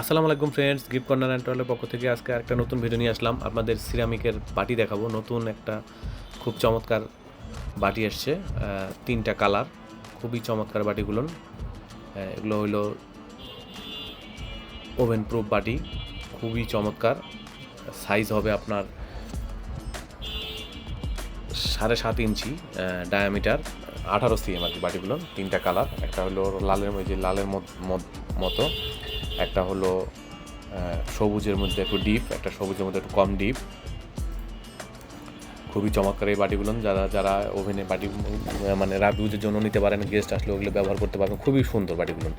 আসসালামু আলাইকুম friends gift corner and টয়েলের পক্ষ থেকে আজকে একটা নতুন ভিডিও নিয়ে আসলাম। আপনাদের সিরামিকের বাটি দেখাবো। নতুন একটা খুব চমৎকার বাটি এসছে তিনটা কালার খুবই চমৎকার বাটিগুলো। এগুলো হইল ওভেন প্রুফ বাটি, খুবই চমৎকার। সাইজ হবে আপনার সাড়ে সাত ইঞ্চি ডায়ামিটার আঠারো সিএম আর কি বাটিগুলো, তিনটা কালার একটা হলো লালের, ওই যে লালের মতো। একটা হলো সবুজের মধ্যে একটু ডিপ একটা সবুজের মধ্যে একটু কম ডিপ খুবই চমৎকার এই বাটিগুলো। যারা যারা ওভেনে বাটি মানে রাত ইউজের জন্য নিতে পারেন গেস্ট আসলে ওগুলো ব্যবহার করতে পারবেন। খুবই সুন্দর বাটিগুলো।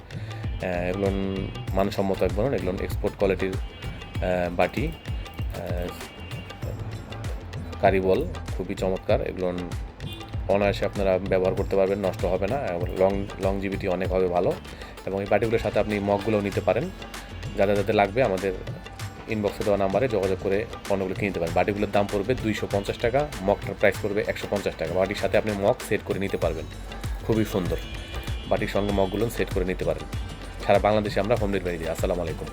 এগুলো মানসম্মত একবার এগুলো এক্সপোর্ট কোয়ালিটির বাটি। কারিবল খুবই চমৎকার। এগুলো অনায়াসে আপনারা ব্যবহার করতে পারবেন, নষ্ট হবে না। লং লংজিভিটি অনেক হবে ভালো। এবং এই বাটিগুলোর সাথে আপনি মগগুলোও নিতে পারেন। যাদের যাদের লাগবে আমাদের ইনবক্সে দেওয়া নাম্বারে যোগাযোগ করে পণ্যগুলো কিনতে পারেন। বাটিগুলোর দাম পড়বে দুইশো পঞ্চাশ টাকা, মগটার প্রাইস পড়বে একশো পঞ্চাশ টাকা। বাটির সাথে আপনি মগ সেট করে নিতে পারবেন। খুবই সুন্দর। বাটির সঙ্গে মগগুলো সেট করে নিতে পারেন। সারা বাংলাদেশে আমরা হোম ডেলিভারি দিই আসসালামু আলাইকুম।